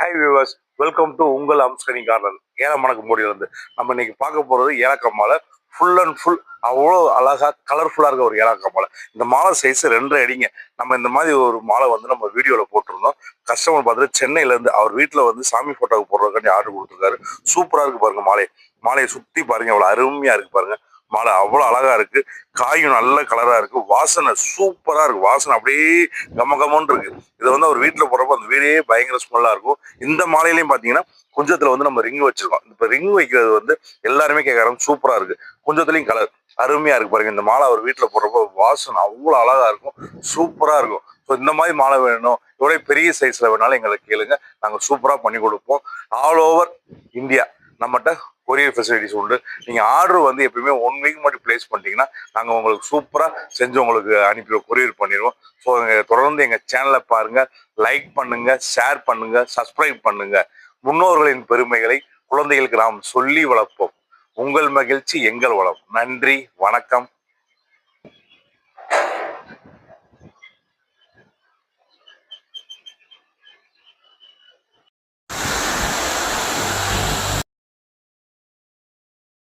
Hi viewers welcome to உங்கள் அம்ஸ்கனி garden ஏலமணக்கு மூடியிலிருந்து நம்ம இன்னைக்கு பார்க்க போகிறது ஏலக்காய் மாலை. ஃபுல் அண்ட் ஃபுல் அவ்வளோ அழகாக கலர்ஃபுல்லாக இருக்க ஒரு ஏலக்காய் மாலை. இந்த மாலை சைஸ் ரெண்டரை அடிங்க. நம்ம இந்த மாதிரி ஒரு மாலை வந்து நம்ம வீடியோவில் போட்டிருந்தோம். கஸ்டமர் பார்த்துட்டு சென்னையிலேருந்து அவர் வீட்டில் வந்து சாமி ஃபோட்டோவுக்கு போடுறதுக்காண்டி ஆர்டர் கொடுத்துருக்காரு. சூப்பராக இருக்குது பாருங்க மாலை. மாலையை சுற்றி பாருங்க அவ்வளோ அருமையாக இருக்குது பாருங்கள் மாலை அவ்வளோ அழகா இருக்கு. காயும் நல்ல கலரா இருக்கு. வாசனை சூப்பரா இருக்கு. வாசனை அப்படியே கம கமன்னு இருக்கு. இதை வந்து அவர் வீட்டில் போடுறப்ப அந்த வீடே பயங்கர ஸ்மெல்லா இருக்கும். இந்த மாலையிலையும் பாத்தீங்கன்னா குஞ்சத்தில் வந்து நம்ம ரிங் வச்சிருக்கோம். இப்ப ரிங் வைக்கிறது வந்து எல்லாருமே கேட்கறாங்க சூப்பரா இருக்கு. குஞ்சத்துலேயும் கலர் அருமையா இருக்கு பாருங்க. இந்த மாலை அவர் வீட்டில் போடுறப்ப வாசனை அவ்வளோ அழகா இருக்கும். சூப்பரா இருக்கும். ஸோ இந்த மாதிரி மாலை வேணும். இவ்வளோ பெரிய சைஸ்ல வேணாலும் எங்களை கேளுங்க. நாங்கள் சூப்பரா பண்ணி கொடுப்போம். ஆல் ஓவர் இந்தியா நம்மகிட்ட கொரியர் ஃபெசிலிட்டிஸ் உண்டு. நீங்கள் ஆர்டர் வந்து எப்பயுமே ஒன் வீக் மட்டும் ப்ளேஸ் பண்ணிட்டீங்கன்னா நாங்கள் உங்களுக்கு சூப்பராக செஞ்சு உங்களுக்கு அனுப்பி கொரியர் பண்ணிடுவோம். ஸோ தொடர்ந்து எங்கள் சேனலை பாருங்கள் லைக் பண்ணுங்க ஷேர் பண்ணுங்க சப்ஸ்கிரைப் பண்ணுங்க. முன்னோர்களின் பெருமைகளை குழந்தைகளுக்கு நாம் சொல்லி வளர்ப்போம். உங்கள் மகிழ்ச்சி எங்கள் வளம். நன்றி வணக்கம்.